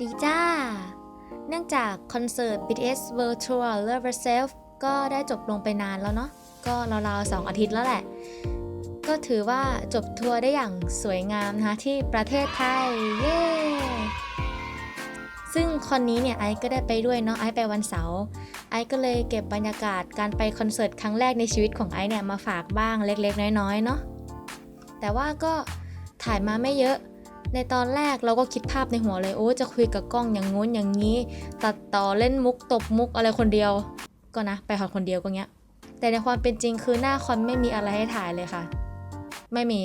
ดีจ้า เนื่องจากคอนเสิร์ต BTS World Tour Love Yourself ก็ได้จบลงไปนานแล้วเนาะ ก็ราวๆสองอาทิตย์แล้วแหละ ก็ถือว่าจบทัวร์ได้อย่างสวยงามนะคะที่ประเทศไทย เย้ ซึ่งคอนนี้เนี่ยไอซ์ก็ได้ไปด้วยเนาะไอซ์ไปวันเสาร์ ไอซ์ก็เลยเก็บบรรยากาศการไปคอนเสิร์ตครั้งแรกในชีวิตของไอซ์เนี่ยมาฝากบ้างเล็กๆ น้อยๆ เนาะ แต่ว่าก็ถ่ายมาไม่เยอะ ในตอนแรกเราก็คิดภาพในหัวเลยโอ้จะคุยกับกล้องอย่างงู้นอย่างนี้ ตัดต่อเล่นมุกตบมุกอะไรคนเดียว ก็นะ ไปคอนคนเดียวก็เงี้ย แต่ในความเป็นจริงคือหน้าคอนไม่มีอะไรให้ถ่ายเลยค่ะ ไม่มี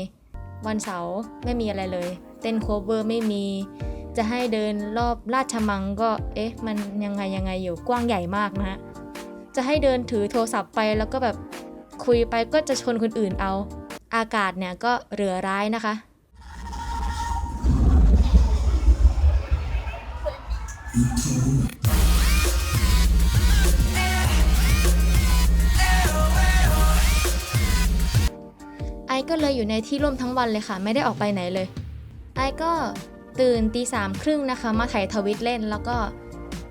วันเสาร์ไม่มีอะไรเลย เต้นโคเวอร์ไม่มี จะให้เดินรอบราชมังก็เอ๊ะ มันยังไงยังไงอยู่กว้างใหญ่มากนะฮะจะให้เดินถือโทรศัพท์ไปแล้วก็แบบคุยไปก็จะชนคนอื่นเอา อากาศเนี่ยก็เหลือร้ายนะคะ ไอก็เลยอยู่ในที่ร่มทั้งวันเลยค่ะ ไม่ได้ออกไปไหนเลย ไอก็ตื่นตีสามครึ่งนะคะ มาถ่ายทวิตเล่น แล้วก็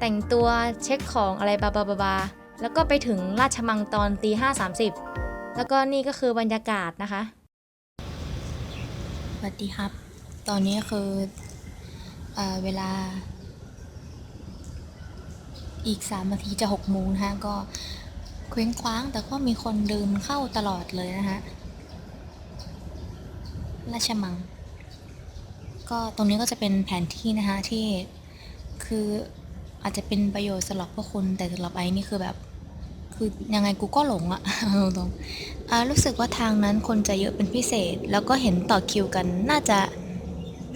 แต่งตัวเช็คของอะไรบาบาบาบาแล้วก็ไปถึงราชมังตอนตีห้าสามสิบแล้วก็นี่ก็คือบรรยากาศนะคะสวัสดีครับ ตอนนี้คือเออเวลา อีกสามนาทีจะหกโมงนะคะก็เคว้งคว้างแต่ก็มีคนเดินเข้าตลอดเลยนะคะราชมัง ก็ตรงนี้ก็จะเป็นแผนที่นะคะที่คืออาจจะเป็นประโยชน์สำหรับพวกคุณแต่สำหรับไอ้นี่คือแบบคือยังไงกูก็หลงอะตรงๆรู้สึกว่าทางนั้นคนจะเยอะเป็นพิเศษ แล้วก็เห็นต่อคิวกันน่าจะ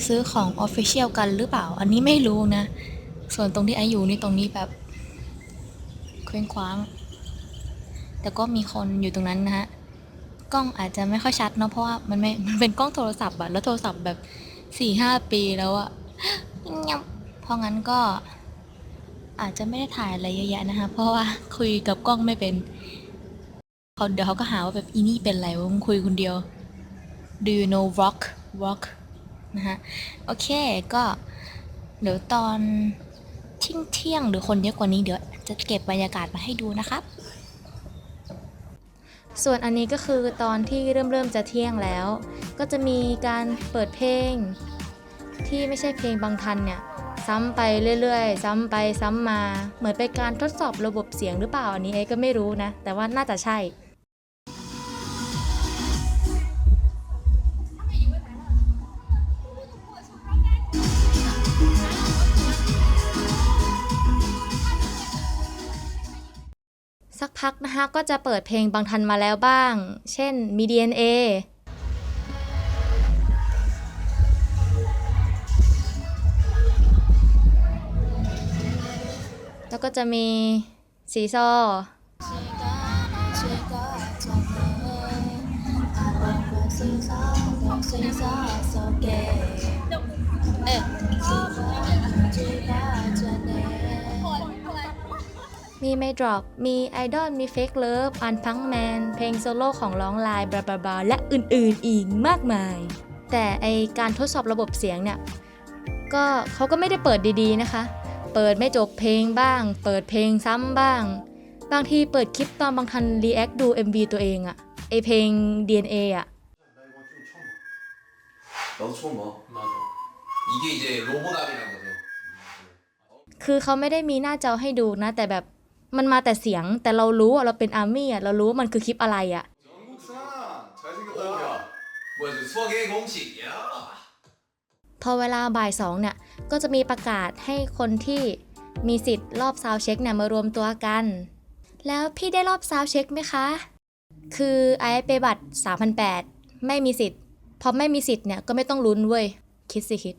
ซื้อของ Official กันหรือเปล่า อันนี้ไม่รู้นะ ส่วนตรงที่ไออยู่นี่ตรงนี้แบบ เคว้งคว้าง แต่ก็มีคนอยู่ตรงนั้นนะฮะ กล้องอาจจะไม่ค่อยชัดเนาะเพราะว่ามันไม่ มันเป็นกล้องโทรศัพท์อะแล้วโทรศัพท์แบบสี่ห้าปีแล้วอะงับเพราะงั้นก็อาจจะไม่ได้ถ่ายอะไรเยอะแยะนะคะ เพราะว่าคุยกับกล้องไม่เป็นเขาเดี๋ยวเขาก็หาว่าแบบอีนี่เป็นอะไรวะมึงคุยคนเดียว Do you know rock rock นะฮะ โอเคก็ เดี๋ยวตอนเที่ยงเที่ยงหรือคนเยอะกว่านี้เดี๋ยว จะเก็บบรรยากาศมาให้ดูนะครับ ส่วนอันนี้ก็คือตอนที่เริ่มเริ่มจะเที่ยงแล้ว ก็จะมีการเปิดเพลง ที่ไม่ใช่เพลงบางทันเนี่ยซ้ำไปเรื่อยๆ ซ้ำไปซ้ำมา เหมือนเป็นการทดสอบระบบเสียงหรือเปล่าอันนี้เอก็ไม่รู้นะ แต่ว่าน่าจะใช่ กพักนะคะก็จะเปิดเพลงบางทันมาแล้วบ้าง เช่นมี DNA แล้วก็จะมีสีซอเอ๊ะ มีไม่ดรอปมีไอดอลมีเฟกเลิฟอันพังแมน เพลงโซโล่ของร้องลายบลาบลาบาและอื่นๆอีกมากมาย แต่ไอการทดสอบระบบเสียงเนี่ยก็เขาก็ไม่ได้เปิดดีๆนะคะ เปิดไม่จบเพลงบ้าง เปิดเพลงซ้ำบ้าง บางทีเปิดคลิปตอนบางทันรีแอคดู MV ตัวเองอะไอเพลง DNA อะคือเขาไม่ได้มีหน้าจอให้ดูนะ แต่แบบ มันมาแต่เสียงแต่เรารู้อะเราเป็นอาร์มี่อะเรารู้ว่ามันคือคลิปอะไรอะ 영국산 잘생겼다. 오 야 뭐야 저 수학의 공식 야 พอเวลาบ่ายสองเนี่ย ก็จะมีประกาศให้คนที่มีสิทธิ์รอบซาวด์เช็คเนี่ยมารวมตัวกัน แล้วพี่ได้รอบซาวด์เช็คไหมคะ คือไอ้ไปบัตร3,008ไม่มีสิทธิ์ พอไม่มีสิทธิ์เนี่ยก็ไม่ต้องลุ้นเว้ย คิดสิคิด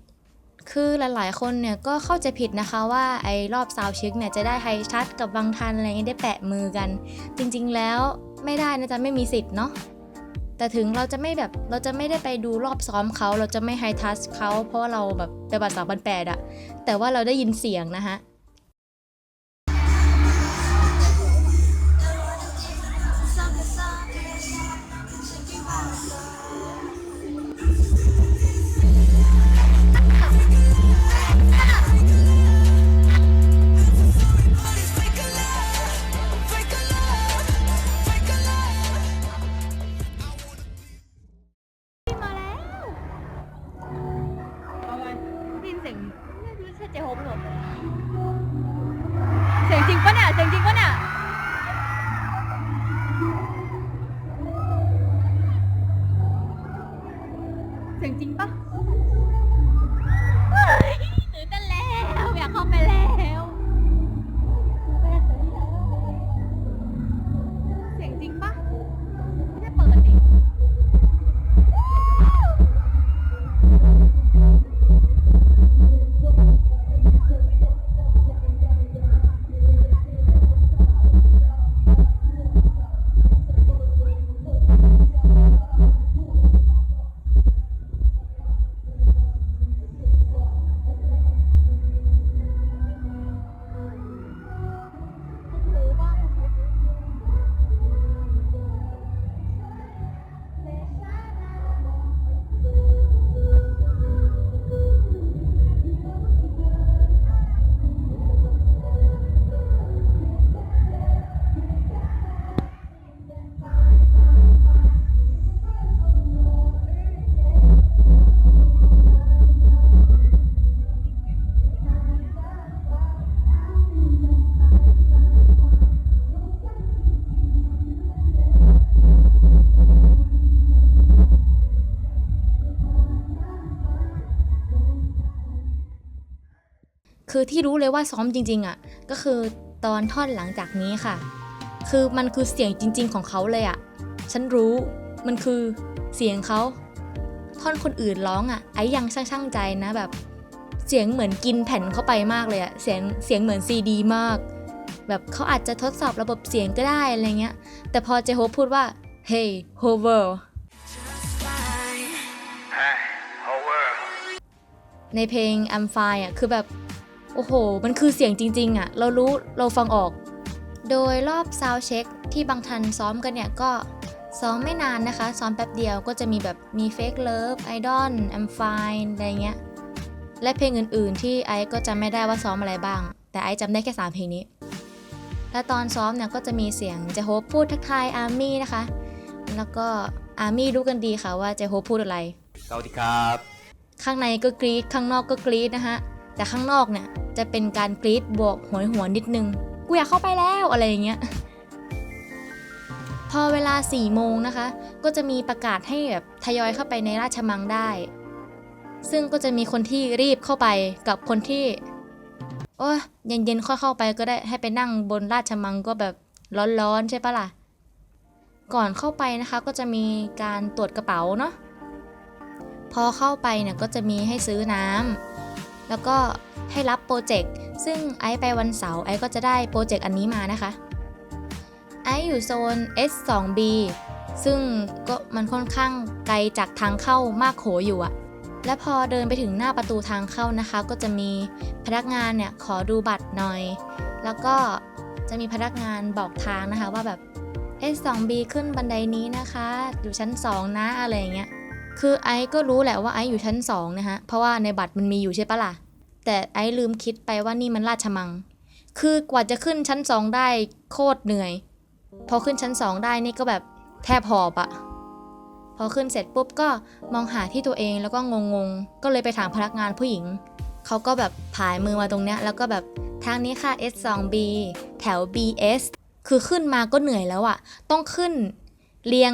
คือหลายๆ คนเนี่ยก็เข้าใจผิดนะคะว่าไอ้รอบซาวเช็คเนี่ยจะได้ไฮชัดกับบางทันอะไรเงี้ยได้แปะมือกัน จริงๆแล้วไม่ได้นะจ๊ะไม่มีสิทธิ์เนาะแต่ถึงเราจะไม่แบบเราจะไม่ได้ไปดูรอบซ้อมเขาเราจะไม่ไฮทัชเขาเพราะว่าเราแบบไปบัตรสามบันแปดอะแต่ว่าเราได้ยินเสียงนะฮะ คือที่รู้เลยว่าซ้อมจริงๆอะก็คือตอนท่อนหลังจากนี้ค่ะ คือมันคือเสียงจริง ๆ ของเขาเลยอะ ฉันรู้มันคือเสียงเขาท่อนคนอื่นร้องอะไอ้ยังช่างช่างๆใจนะแบบ เสียงเหมือนกินแผ่นเข้าไปมากเลยอะเสียงเสียงเหมือนซีดีมาก แบบเขาอาจจะทดสอบระบบเสียงก็ได้อะไรเงี้ย แต่พอเจโฮพูดว่า hey hover ในเพลง I'm Fine อะคือแบบ โอ้โห มันคือเสียงจริงๆอะ เรารู้เราฟังออก โดยรอบซาวเช็คที่บางทันซ้อมกันเนี่ยก็ซ้อมไม่นานนะคะ ซ้อมแป๊บเดียวก็จะมีแบบมี Fake Love Idol I'm Fine อะไรเงี้ย และเพลงอื่นๆ ที่ไอซ์ก็จำไม่ได้ว่าซ้อมอะไรบ้าง แต่ไอซ์จำได้แค่ 3 เพลงนี้ และตอนซ้อมเนี่ยก็จะมีเสียงเจโฮปพูดทักทายอาร์มี่นะคะ แล้วก็อาร์มี่รู้กันดีค่ะว่าเจโฮปพูดอะไรสวัสดีครับ ข้างในก็กรี๊ดข้างนอกก็กรี๊ดนะคะ แต่ข้างนอกเนี่ยจะเป็นการกรี๊ดบวกหวยหัวนิดนึง กูอยากเข้าไปแล้วอะไรอย่างเงี้ย พอเวลา4ี่โมงนะคะ ก็จะมีประกาศให้แบบทยอยเข้าไปในราชมังได้ ซึ่งก็จะมีคนที่รีบเข้าไปกับคนที่ โอ้ยเย็นๆค่อยเข้าไปก็ได้ให้ไปนั่งบนราชมังก็แบบร้อนๆใช่ปะล่ะ ก่อนเข้าไปนะคะก็จะมีการตรวจกระเป๋าเนาะ พอเข้าไปเนี่ยก็จะมีให้ซื้อน้ำ แล้วก็ให้รับโปรเจกต์ซึ่งไอไปวันเสาร์ไอก็จะได้โปรเจกต์อันนี้มานะคะไออยู่โซน S2B ซึ่งก็มันค่อนข้างไกลจากทางเข้ามากโขอยู่อะและพอเดินไปถึงหน้าประตูทางเข้านะคะ ก็จะมีพนักงานเนี่ยขอดูบัตรหน่อย แล้วก็จะมีพนักงานบอกทางนะคะว่าแบบ S2B ขึ้นบันไดนี้นะคะ อยู่ชั้น 2 นะอะไรอย่างเงี้ย คือไอซ์ก็รู้แหละว่าไอซ์อยู่ชั้น 2 นะฮะ เพราะว่าในบัตรมันมีอยู่ใช่ปะล่ะ แต่ไอซ์ลืมคิดไปว่านี่มันราชมัง คือกว่าจะขึ้นชั้น2ได้โคตรเหนื่อย พอขึ้นชั้น2ได้นี่ก็แบบแทบหอบอะพอขึ้นเสร็จปุ๊บก็มองหาที่ตัวเองแล้วก็งงๆ ก็เลยไปถามพนักงานผู้หญิง เขาก็แบบผายมือมาตรงเนี้ยแล้วก็แบบทางนี้ค่ะ S2B แถว BS คือขึ้นมาก็เหนื่อยแล้วอะต้องขึ้นเรียง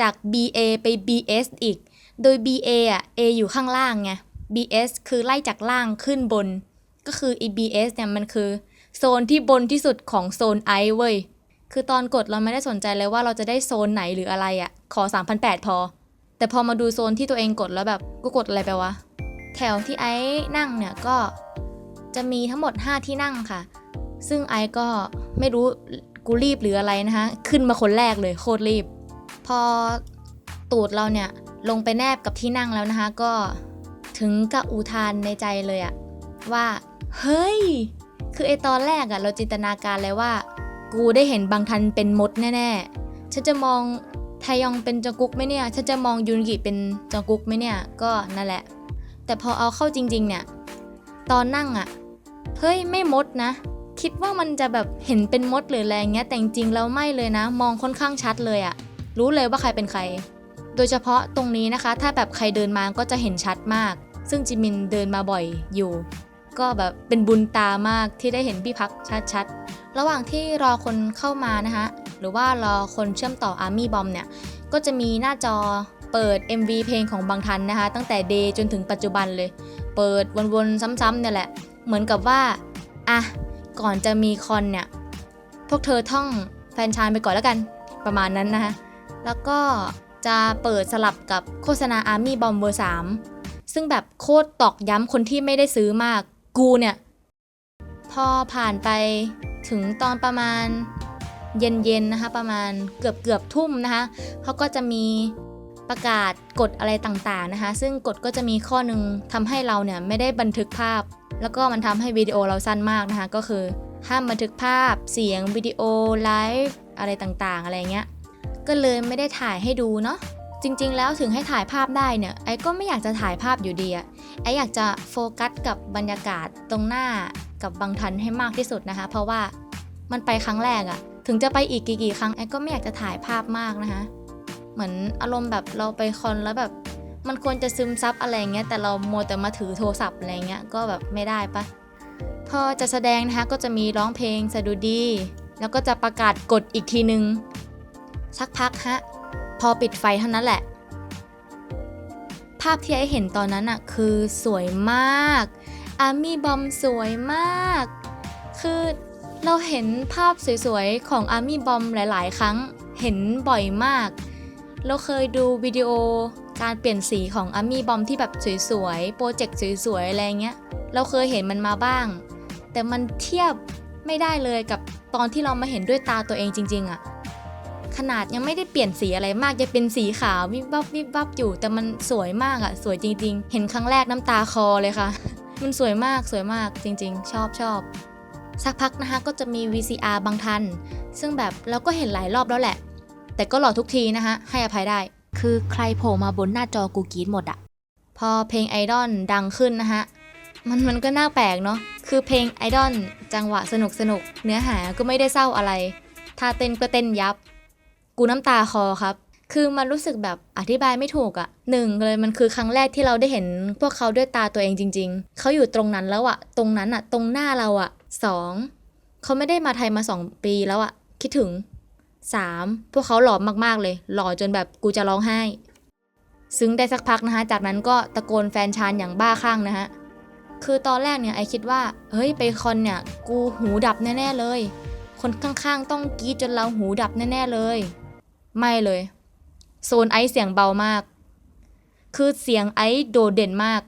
จาก BA ไป BS อีก โดย BA อะ A อยู่ข้างล่างไง BS คือไล่จากล่างขึ้นบน ก็คือ e BS เนี่ยมันคือโซนที่บนที่สุดของโซนไอเว้ย คือตอนกดเราไม่ได้สนใจเลยว่าเราจะได้โซนไหนหรืออะไรอะ่ะ ขอ 3,800 พอ แต่พอมาดูโซนที่ตัวเองกดแล้วแบบกูกดอะไรไปวะ แถวที่ไอ้นั่งเนี่ยก็จะมีทั้งหมด 5 ที่นั่งค่ะ ซึ่งไอก็ไม่รู้กูรีบหรืออะไรนะคะขึ้นมาคนแรกเลยโคตรรีบ พอตูดเราเนี่ยลงไปแนบกับที่นั่งแล้วนะคะก็ ถึงกับอุทานในใจเลยอะว่า เฮ้ย คือไอตอนแรกอะเราจินตนาการเลยว่า กูได้เห็นบางทันเป็นมดแน่ๆฉันจะมองไทยองเป็นจงกุ๊กไหมเนี่ยฉันจะมองยุนกิเป็นจงกุ๊กไหมเนี่ยก็นั่นแหละ แต่พอเอาเข้าจริง ๆ เนี่ย ตอนนั่งอะเฮ้ยไม่มดนะ คิดว่ามันจะแบบเห็นเป็นมดหรืออะไรเงี้ยแต่จริงๆแล้วไม่เลยนะ มองค่อนข้างชัดเลยอะรู้เลยว่าใครเป็นใคร โดยเฉพาะตรงนี้นะคะ ถ้าแบบใครเดินมาก็จะเห็นชัดมาก ซึ่งจิมินเดินมาบ่อยอยู่ ก็แบบเป็นบุญตามากที่ได้เห็นพี่พักชัดๆ ระหว่างที่รอคนเข้ามานะคะหรือว่ารอคนเชื่อมต่อ Army Bomb เนี่ย ก็จะมีหน้าจอเปิด MV เพลงของบางทันนะคะ ตั้งแต่เดย์จนถึงปัจจุบันเลย เปิดวนๆ ซ้ำๆเนี่ยแหละ เหมือนกับว่า อะ ก่อนจะมีคอนเนี่ย พวกเธอท่องแฟนชานไปก่อนแล้วกัน ประมาณนั้นนะคะ แล้วก็จะเปิดสลับกับโฆษณา Army Bomb เวอร์3 ซึ่งแบบโคตรตอกย้ำคนที่ไม่ได้ซื้อมาก กูเนี่ย พอผ่านไปถึงตอนประมาณเย็นๆนะคะ ประมาณเกือบเกือบทุ่มนะคะเขาก็จะมีประกาศกฎอะไรต่างๆนะคะ ซึ่งกฎก็จะมีข้อหนึ่งทำให้เราเนี่ยไม่ได้บันทึกภาพ แล้วก็มันทำให้วิดีโอเราสั้นมากนะคะ ก็คือห้ามบันทึกภาพ เสียงวิดีโอไลฟ์อะไรต่างๆ อะไรเงี้ย ก็เลยไม่ได้ถ่ายให้ดูเนาะ จริงๆ แล้วถึงให้ถ่ายภาพได้เนี่ยไอ้ก็ไม่อยากจะถ่ายภาพอยู่ดีอะไอ้อยากจะโฟกัสกับบรรยากาศตรงหน้ากับบางทันให้มากที่สุดนะคะ เพราะว่ามันไปครั้งแรกอะถึงจะไปอีกกี่ๆครั้งไอ้ก็ไม่อยากจะถ่ายภาพมากนะคะเหมือนอารมณ์แบบเราไปคอนแล้วแบบมันควรจะซึมซับอะไรเงี้ยแต่เราโมแต่มาถือโทรศัพท์อะไรเงี้ยก็แบบไม่ได้ปะพอจะแสดงนะคะก็จะมีร้องเพลงสะดุดี แล้วก็จะประกาศกฎอีกทีนึง สักพักฮะ พอปิดไฟเท่านั้นแหละ ภาพที่ไอเห็นตอนนั้นอะคือสวยมากอาร์มี่บอมสวยมาก คือเราเห็นภาพสวยๆ ของอาร์มี่บอมหลาย ๆ ครั้งเห็นบ่อยมาก เราเคยดูวิดีโอการเปลี่ยนสีของอาร์มี่บอมที่แบบสวยๆ โปรเจกต์สวยๆ อะไรเงี้ย เราเคยเห็นมันมาบ้าง แต่มันเทียบไม่ได้เลยกับตอนที่เรามาเห็นด้วยตาตัวเองจริง ๆอะ ขนาดยังไม่ได้เปลี่ยนสีอะไรมากจะเป็นสีขาววิบวับวิบวับอยู่ แต่มันสวยมากอะสวยจริง ๆ เห็นครั้งแรกน้ำตาคอเลยค่ะ มันสวยมากสวยมากจริง ๆ ชอบชอบสักพักนะคะก็จะมี VCR บางทัน ซึ่งแบบเราก็เห็นหลายรอบแล้วแหละ แต่ก็หล่อทุกทีนะคะให้อภัยได้ คือใครโผล่มาบนหน้าจอกูกรีดหมดอะพอเพลงไอดอลดังขึ้นนะคะมันมันก็น่าแปลกเนาะคือเพลงไอดอลจังหวะสนุกสนุกเนื้อหาก็ไม่ได้เศร้าอะไรท่าเต้นก็เต้นยับ กูน้ำตาคอครับ คือมันรู้สึกแบบอธิบายไม่ถูกอะหนึ่งเลยมันคือครั้งแรกที่เราได้เห็นพวกเขาด้วยตาตัวเองจริง ๆ เขาอยู่ตรงนั้นแล้วอะตรงนั้นอะตรงหน้าเราอะสองเขาไม่ได้มาไทยมาสองปีแล้วอะคิดถึงสามพวกเขาหล่อมากๆเลย หล่อจนแบบกูจะร้องไห้ ซึ้งได้สักพักนะคะ จากนั้นก็ตะโกนแฟนชานอย่างบ้าคลั่งนะฮะคือตอนแรกเนี่ยไอคิดว่า เฮ้ยไปคอนเนี่ย กูหูดับแน่ ๆ เลย คนข้างๆ ต้องกรีดจนเราหูดับแน่ ๆ เลย ไม่เลย โซนไอซ์เสียงเบามาก คือเสียงไอซ์โดดเด่นมาก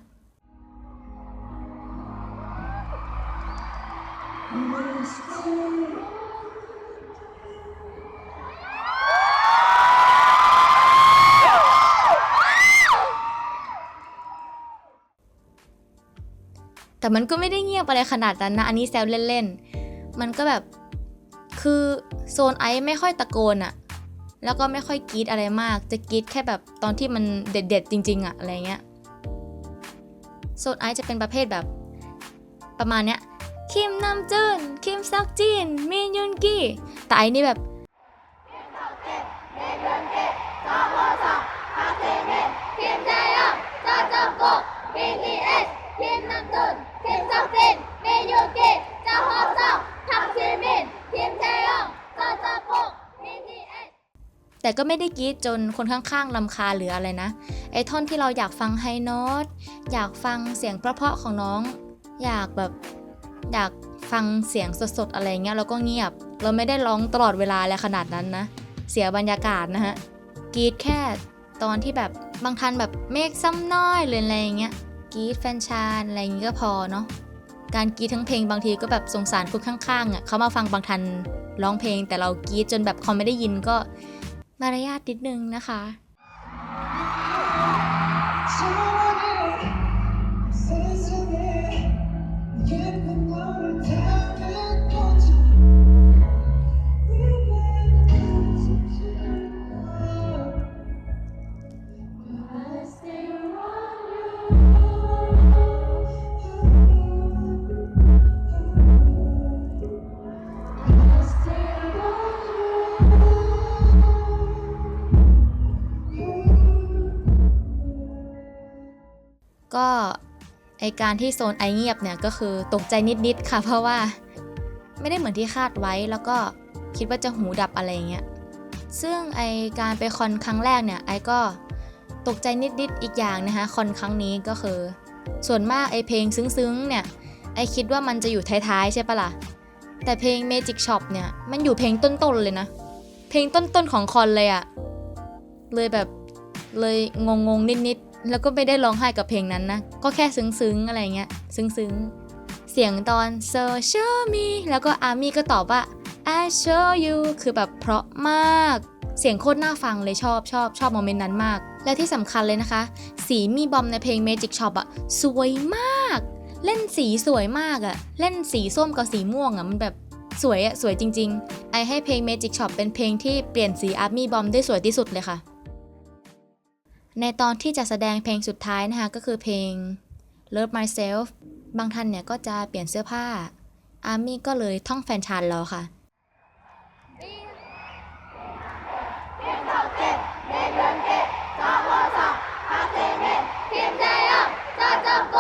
แต่มันก็ไม่ได้เงียบอะไรขนาดนั้นนะ อันนี้แซวเล่นๆ มันก็แบบ คือโซนไอซ์ไม่ค่อยตะโกนอะ แล้วก็ไม่ค่อยกรีดอะไรมาก จะกรีดแค่แบบตอนที่มันเด็ดๆจริงๆอะอะไรเงี้ยโซนไอซ์จะเป็นประเภทแบบประมาณเนี้ยคิมนำจุนคิมซักจินมินยุนกีแต่ไอนี่แบบทีมน้ำจุนทีมซักซินเมยู แต่ก็ไม่ได้กรีดจนคนข้างๆลำคาหรืออะไรนะ ไอ้ท่อนที่เราอยากฟังไฮโน้ตอยากฟังเสียงเพราะๆของน้อง อยากแบบอยากฟังเสียงสดๆอะไรเงี้ยเราก็เงียบ เราไม่ได้ร้องตลอดเวลาอะไรขนาดนั้นนะ เสียบรรยากาศนะฮะกรีดแค่ตอนที่แบบบางทันแบบเมฆซ้ำน้อยหรืออะไรเงี้ยกรีดแฟนชานอะไรอย่างงี้ก็พอเนาะการกรีดทั้งเพลงบางทีก็แบบสงสารคนข้างๆอะเขามาฟังบางทันร้องเพลงแต่เรากรีดจนแบบเขาไม่ได้ยินก็ มารยาทนิดนึงนะคะ ไอการที่โซนไอเงียบเนี่ยก็คือตกใจนิดๆค่ะ เพราะว่าไม่ได้เหมือนที่คาดไว้แล้วก็คิดว่าจะหูดับอะไรเงี้ยซึ่งไอการไปคอนครั้งแรกเนี่ยไอก็ตกใจนิดๆอีกอย่างนะคะคอนครั้งนี้ก็คือ ส่วนมากไอเพลงซึ้งๆเนี่ยไอคิดว่ามันจะอยู่ท้ายๆใช่ปะล่ะแต่เพลง Magic Shop เนี่ยมันอยู่เพลงต้นๆเลยนะ เพลงต้นๆของคอนเลยอะเลยแบบเลยงงๆนิดๆ แล้วก็ไม่ได้ร้องไห้กับเพลงนั้นนะ ก็แค่ซึ้งๆอะไรเงี้ย ซึ้งๆ เสียงตอน so show me แล้วก็อาร์มี่ก็ตอบว่า I show you คือแบบเพราะมาก เสียงโคตรน่าฟังเลยชอบชอบชอบโมเมนต์นั้นมาก และที่สำคัญเลยนะคะ สีมีบอมในเพลง Magic Shop อะสวยมาก เล่นสีสวยมากอะเล่นสีส้มกับสีม่วงอะมันแบบสวยอะสวยจริง ๆ ไอให้เพลง Magic Shop เป็นเพลงที่เปลี่ยนสี Army Bomb ได้สวยที่สุดเลยค่ะ ในตอนที่จะแสดงเพลงสุดท้ายนะคะก็คือเพลง Love Myself บางท่านเนี่ยก็จะเปลี่ยนเสื้อผ้า อาร์มี่ก็เลยท่องแฟนชานรอค่ะทีมไทยออกจอจอมก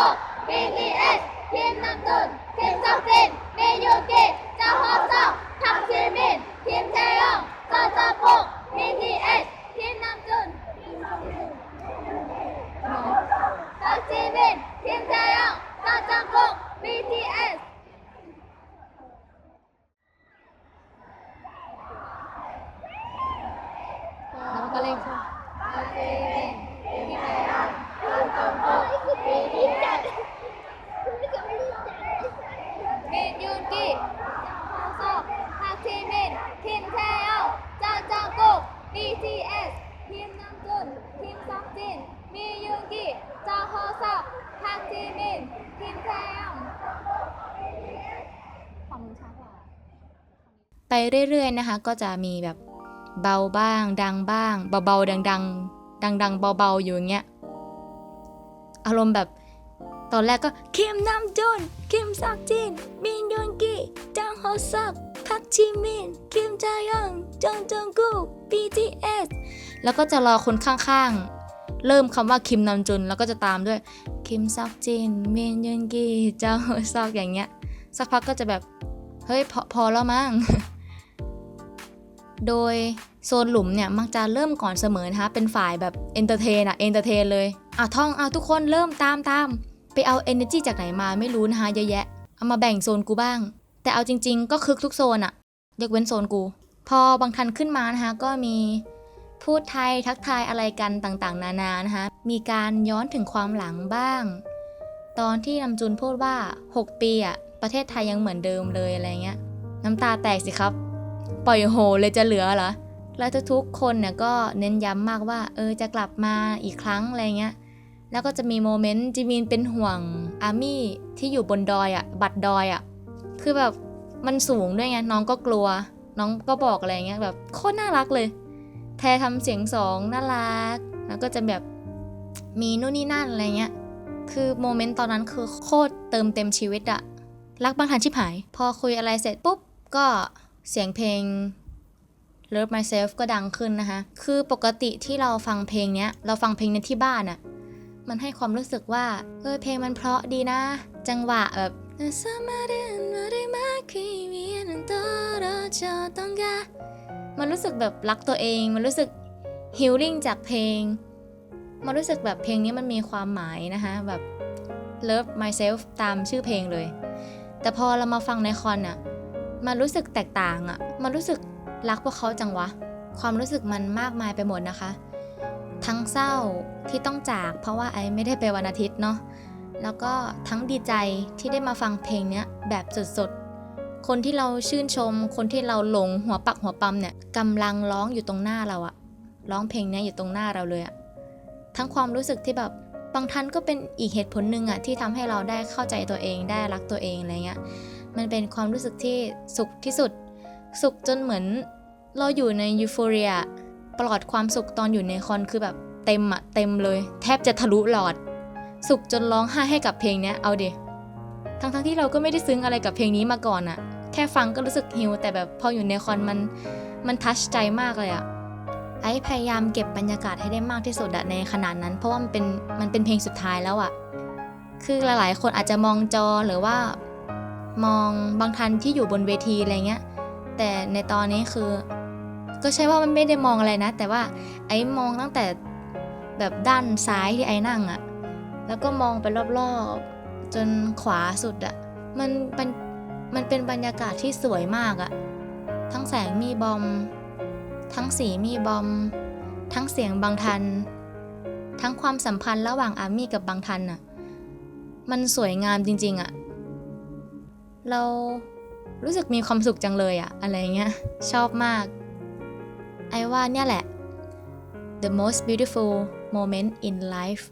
Bangkok, BTS! เรื่อยๆนะคะ ก็จะมีแบบเบาบ้าง ดังบ้าง เบาๆดังๆดังๆเบาๆอยู่อย่างเงี้ยอารมณ์แบบตอนแรกก็คิมนัมจุนคิมซักจินมินยอนกิจางฮอซักพักจิมินคิมจายองจงจงกุก BTS แล้วก็จะรอคนข้างๆ เริ่มคำว่าคิมนัมจุนแล้วก็จะตามด้วยคิมซักจินมินยอนกิจางฮอซักอย่างเงี้ยสักพักก็จะแบบ เฮ้ยพอพอแล้วมั้ง โดยโซนหลุมเนี่ยมักจะเริ่มก่อนเสมอนะคะ เป็นฝ่ายแบบเอนเตอร์เทนอะเอนเตอร์เทนเลยอะท่องอะทุกคนเริ่มตามตามไปเอา energy จากไหนมาไม่รู้นะคะเยอะแยะ เอามาแบ่งโซนกูบ้าง แต่เอาจริง ๆ ก็คึกทุกโซนอะยกเว้นโซนกู พอบางทันขึ้นมานะคะก็มีพูดไทยทักทายอะไรกันต่างๆ นานานะคะ มีการย้อนถึงความหลังบ้าง ตอนที่นำจุนพูดว่า 6 ปีอะประเทศไทยยังเหมือนเดิมเลยอะไรเงี้ย น้ำตาแตกสิครับ ปล่อยโฮเลยจะเหลือเหรอแล้วทุกๆคนเนี่ยก็เน้นย้ำมากว่า เออจะกลับมาอีกครั้งอะไรเงี้ยแล้วก็จะมีโมเมนต์จิมินเป็นห่วงอาร์มี่ที่อยู่บนดอยอะ่ะ บัดดอยอะ่ะ คือแบบมันสูงด้วยไงน้องก็กลัว น้องก็บอกอะไรเงี้ยแบบโคตรน่ารักเลย แททำเสียงสองน่ารัก แล้วก็จะแบบมีนู่นนี่นั่นอะไรเงี้ย คือโมเมนต์ตอนนั้นคือโคตรเติมเต็มชีวิตอะรักบางทันชิบหาย พอคุยอะไรเสร็จปุ๊บก็ เสียงเพลง Love Myself ก็ดังขึ้นนะคะ คือปกติที่เราฟังเพลงเนี้ย เราฟังเพลงนี้ที่บ้านอะมันให้ความรู้สึกว่า เออเพลงมันเพราะดีนะ จังหวะแบบมันรู้สึกแบบรักตัวเอง มันรู้สึกฮิลลิ่งจากเพลง มันรู้สึกแบบเพลงนี้มันมีความหมายนะคะ แบบ Love Myself ตามชื่อเพลงเลย แต่พอเรามาฟังในคอนอะ มันรู้สึกแตกต่างอะมันรู้สึกรักพวกเขาจังวะ ความรู้สึกมันมากมายไปหมดนะคะ ทั้งเศร้าที่ต้องจาก เพราะว่าไอไม่ได้ไปวันอาทิตย์เนาะ แล้วก็ทั้งดีใจที่ได้มาฟังเพลงเนี้ยแบบสดๆ คนที่เราชื่นชม คนที่เราหลงหัวปักหัวปั๊มเนี่ยกำลังร้องอยู่ตรงหน้าเราอะร้องเพลงเนี้ยอยู่ตรงหน้าเราเลยอะทั้งความรู้สึกที่แบบบางท่านก็เป็นอีกเหตุผลหนึ่งอะที่ทำให้เราได้เข้าใจตัวเองได้รักตัวเองอะไรเงี้ย มันเป็นความรู้สึกที่สุขที่สุด สุขจนเหมือนเราอยู่ในยูโฟเรียปลอดความสุขตอนอยู่ในคอนคือแบบเต็มอะเต็มเลย แทบจะทะลุหลอด สุขจนร้องไห้ให้กับเพลงเนี้ยเอาเดิทั้งทั้งๆที่เราก็ไม่ได้ซึ้งอะไรกับเพลงนี้มาก่อนอะแค่ฟังก็รู้สึกฮิวแต่แบบพออยู่ในคอนมันมันทัชใจมากเลยอะไอพยายามเก็บบรรยากาศให้ได้มากที่สุดในขนาดนั้น เพราะว่ามันเป็นมันเป็นเพลงสุดท้ายแล้วอะคือหลายๆ คนอาจจะมองจอหรือว่า มองบางทันที่อยู่บนเวทีอะไรเงี้ย แต่ในตอนนี้คือ ก็ใช่ว่ามันไม่ได้มองอะไรนะ แต่ว่าไอ้มองตั้งแต่แบบด้านซ้ายที่ไอ้นั่งอะแล้วก็มองไปรอบๆ จนขวาสุดอะมันเป็นมันเป็นบรรยากาศที่สวยมากอะทั้งแสงมีบอม ทั้งสีมีบอม ทั้งเสียงบางทัน ทั้งความสัมพันธ์ระหว่างอาร์มี่กับบางทันอะมันสวยงามจริง ๆอะ เรารู้สึกมีความสุขจังเลยอะอะไรเงี้ยชอบมาก ไอว่าเนี่ยแหละ the most beautiful moment in life